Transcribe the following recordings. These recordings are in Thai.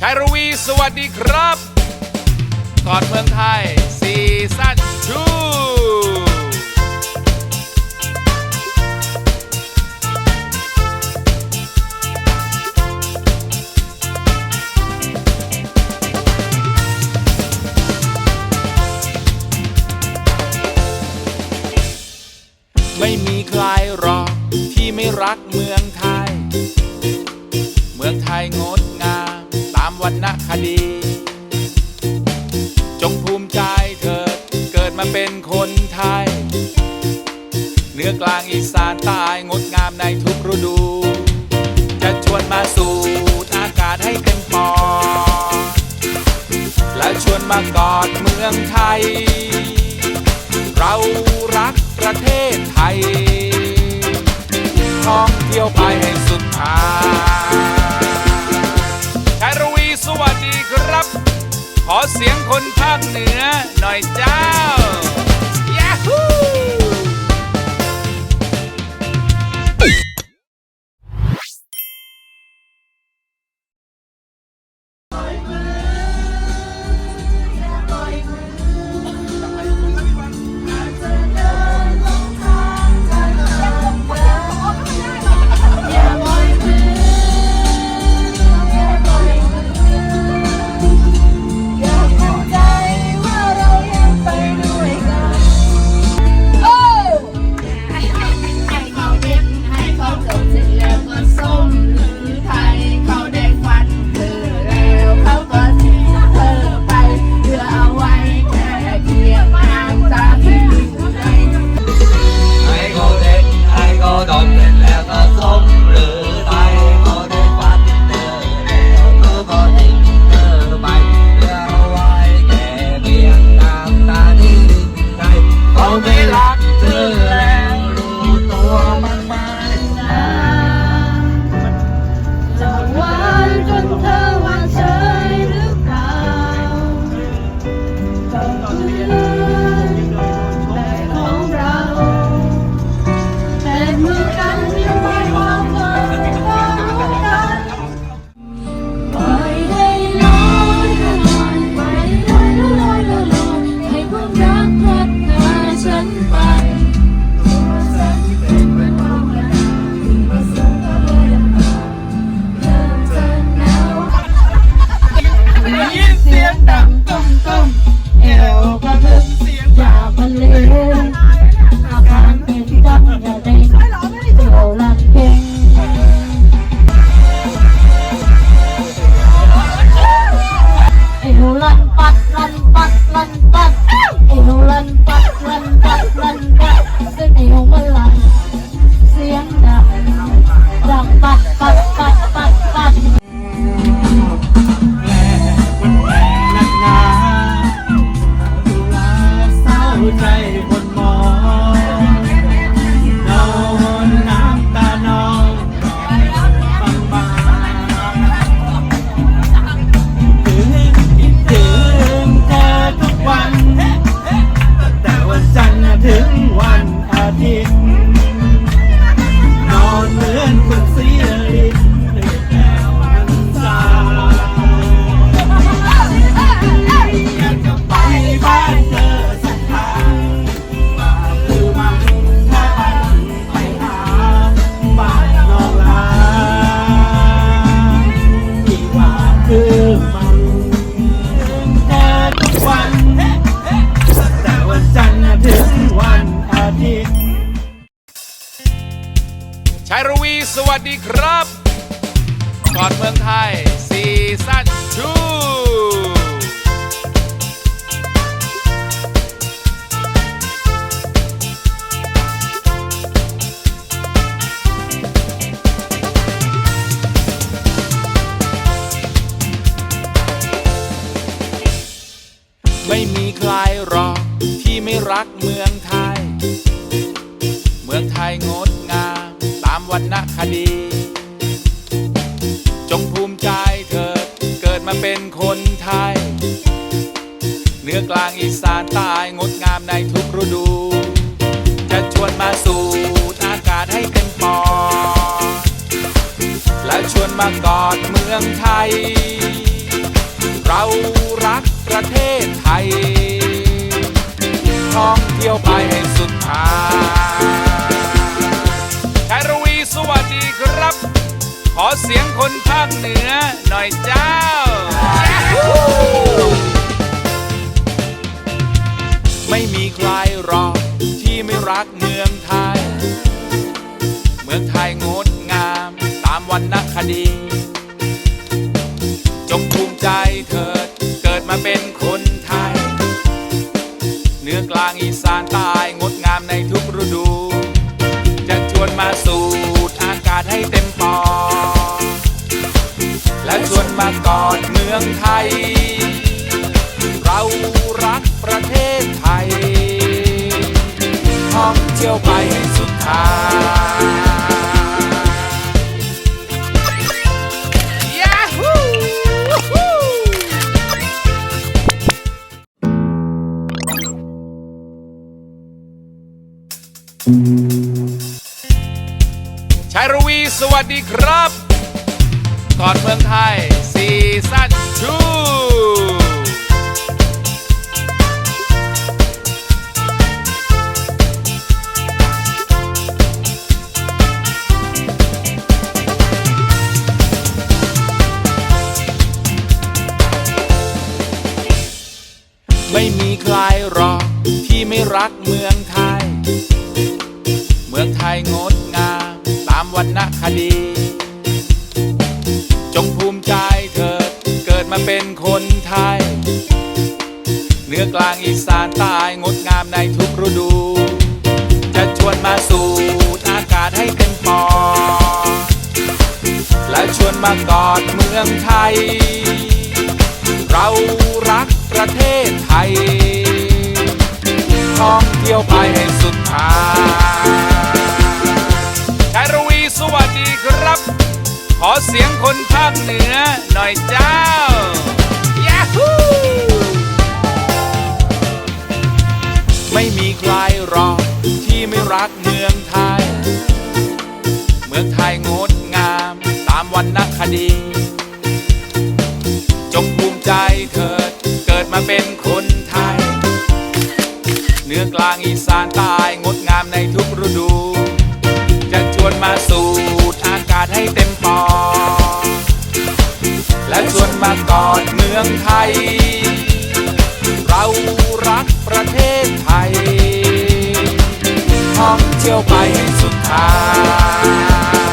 ชายรวีสวัสดีครับกอดเมืองไทยซีซั่น2ไม่มีใครรอที่ไม่รักเมือง มากอดเมืองไทย เรารักประเทศไทย ท่องเที่ยวไปให้สุดทางชารวีสวัสดีครับ ขอเสียงคนภาคเหนือหน่อยเจ้า Latin สวัสดีครับกอดเมืองไทยซีซั่น2ไม่มีใครรอที่ไม่รักเมืองไทย ดี จงภูมิใจเธอเกิดมาเป็นคนไทย เหนือกลางอีสานตายงดงามในทุกฤดู จะชวนมาสู่อากาศให้เป็นปอดและชวนมากอดเมืองไทย เรารักประเทศไทย ท่องเที่ยวไปให้สุดทาง ขอเสียงคนภาคเหนือหน่อยเจ้า ไม่มีใครหรอกที่ไม่รักเมืองไทย เมืองไทยงดงามตามวรรณคดี จงภูมิใจเถิดเกิดมาเป็นคนไทย เนื้อกลางอีสานใต้งดงามในทุกฤดู จะชวนมาสู่ กอดเมืองไทย เรารักประเทศไทยท่องเที่ยวไปให้สุดทาง รักเมืองไทย เมืองไทยงดงามตามวรรณคดี จงภูมิใจเถิดเกิดมาเป็นคนไทย เหนือกลางอีสานใต้งดงามในทุกฤดู จะชวนมาสูดอากาศให้เต็มปอดและชวนมากอดเมืองไทย เรารักประเทศไทย ท่องเที่ยวไปให้สุดทางชายรวีสวัสดีครับ ขอเสียงคนภาคเหนือหน่อยเจ้า ยาฮูไม่มีใครหรอกที่ไม่รักเมืองไทย เมืองไทยงดงามตามวรรณคดี ในทุกฤดู จะชวนมาสูดอากาศให้เต็มปอดและชวนมากอดเมืองไทย เรารักประเทศไทยท่องเที่ยวไปให้สุดทาง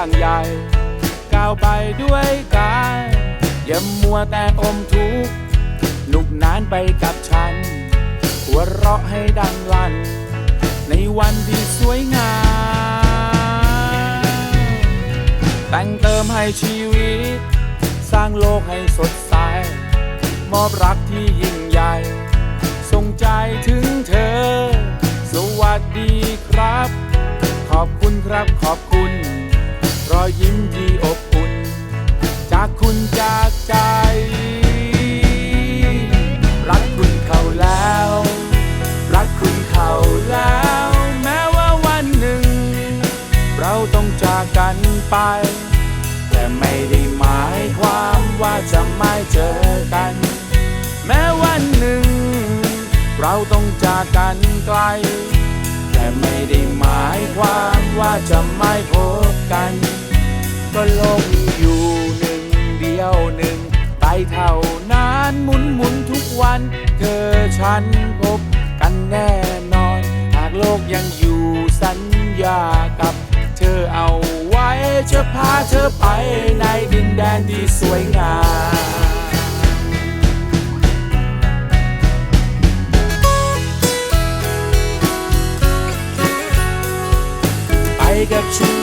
างใหญ่ ก้าวไปด้วยกายอย่ามัวแต่อมทุกข์หนุกนานไปกับฉัน หัวเราะให้ดังลั่น ในวันที่สวยงาม แต่งเติมให้ชีวิต สร้างโลกให้สดใส มอบรักที่ยิ่งใหญ่ ส่งใจถึงเธอ สวัสดีครับ ขอบคุณครับขอบคุณ อยยิ้มที่อบอุ่น จากคุณจากใจ รักคุณเขาแล้ว รักคุณเขาแล้ว แม้ว่าวันหนึ่ง เราต้องจากกันไป แต่ไม่ได้หมายความว่าจะไม่เจอกัน แม้วันหนึ่ง เราต้องจากกันไกลแต่ไม่ได้หมายความว่าจะไม่พบกัน ก็โลกมีอยู่หนึ่งเดียวหนึ่งไปเท่านั้นหมุนหมุนทุกวัน เธอฉันพบกันแน่นอน หากโลกยังอยู่สัญญากับ เธอเอาไว้จะพาเธอไปในดินแดนที่สวยงามไปกับฉัน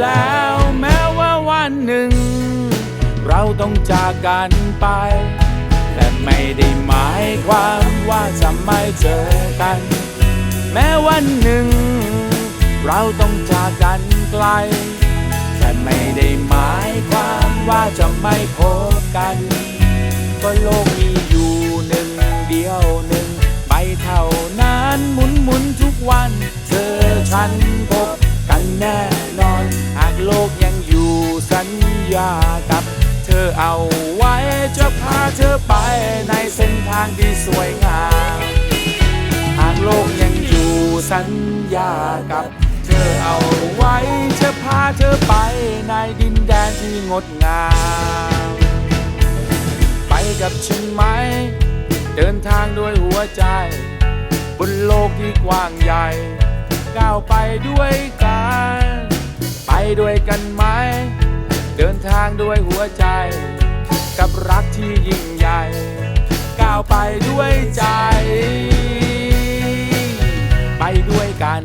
แล้วแม้ว่าวันหนึ่ง เราต้องจากกันไป แต่ไม่ได้หมายความว่าจะไม่เจอกัน แม้วันหนึ่ง เราต้องจากกันไกล แต่ไม่ได้หมายความว่าจะไม่พบกัน ก็โลกมีอยู่หนึ่งเดียวหนึ่งไปเท่านั้นหมุนหมุนทุกวัน เธอฉันพบกันแน่ โลกยังอยู่สัญญากับ เธอเอาไว้จะพาเธอไปในเส้นทางที่สวยงาม หากโลกยังอยู่สัญญากับ เธอเอาไว้จะพาเธอไปในดินแดนที่งดงาม ไปกับฉันไหม เดินทางด้วยหัวใจ บนโลกที่กว้างใหญ่ ก้าวไปด้วยกัน ไปด้วยกันไหม เดินทางด้วยหัวใจ กับรักที่ยิ่งใหญ่ ก้าวไปด้วยใจ ไปด้วยกัน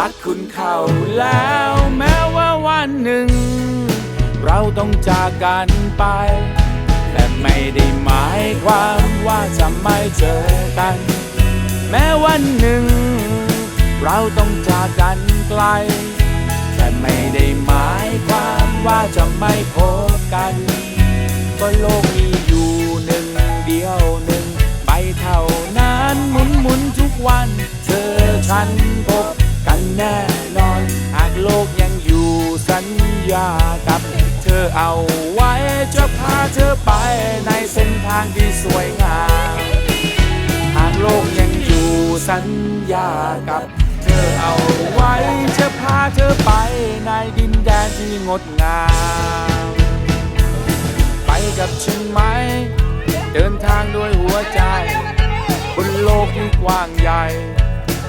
รักคุณเข้าแล้วแม้ว่าวันหนึ่ง เราต้องจากกันไป แต่ไม่ได้หมายความว่าจะไม่เจอกัน แม้วันหนึ่ง เราต้องจากกันไกล แต่ไม่ได้หมายความว่าจะไม่พบกันก็โลกมีอยู่หนึ่งเดียวหนึ่งไปเท่านั้นหมุนหมุนทุกวัน เธอฉันพบ กันแน่นอน หากโลกยังอยู่สัญญากับ เธอเอาไว้จะพาเธอไปในเส้นทางที่สวยงาม หากโลกยังอยู่สัญญากับ เธอเอาไว้จะพาเธอไปในดินแดนที่งดงาม ไปกับฉันไหม เดินทางด้วยหัวใจ บนโลกที่กว้างใหญ่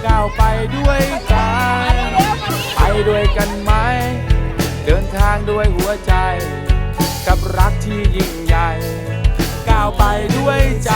ก้าวไปด้วยกันไปด้วยกันไหม เดินทางด้วยหัวใจ กับรักที่ยิ่งใหญ่ ก้าวไปด้วยใจ